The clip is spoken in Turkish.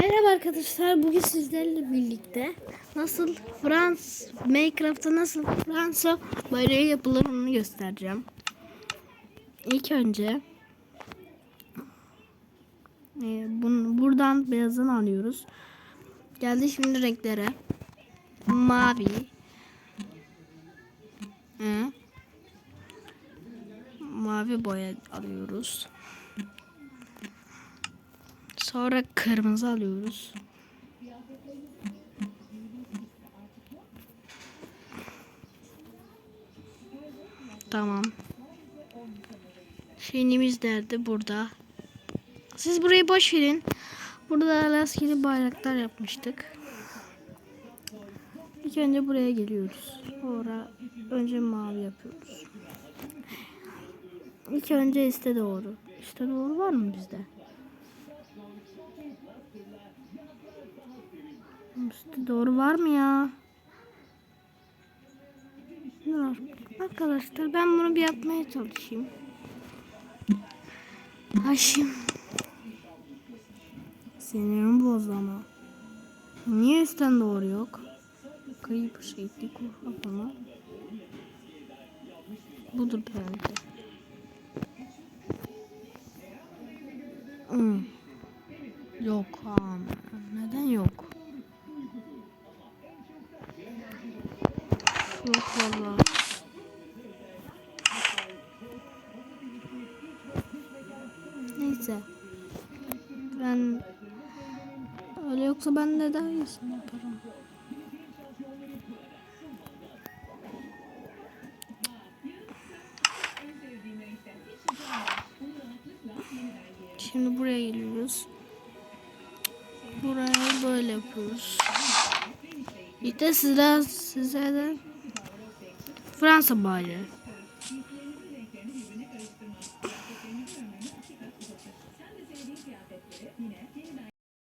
Merhaba arkadaşlar. Bugün sizlerle birlikte nasıl Frans Minecraft'ta nasıl Fransa bayrağı yapılır onu göstereceğim. İlk önce e, bunu buradan beyazını alıyoruz. Geldi şimdi renklere. Mavi. Hı. Mavi boya alıyoruz. Sonra kırmızı alıyoruz. Tamam. Şeyimiz nerede? Burada. Siz burayı boş verin. Burada rastgele bayraklar yapmıştık. İlk önce buraya geliyoruz. Sonra önce mavi yapıyoruz. İlk önce iste doğru. İşte doğru var mı bizde? İşte doğru var mı ya? Dur. Arkadaşlar ben bunu bir yapmaya çalışayım. Haşim. Sinirim bozdu ama. Niye üstten doğru yok? Kayıp şeydi ama. Budur bence. Yok ama. Neden yok? Yok valla. Neyse. Ben öyle yoksa ben de daha iyisini yaparım. Şimdi buraya geliyoruz. Burayı böyle yapıyoruz. İşte sizler size de Fransa bayrağı.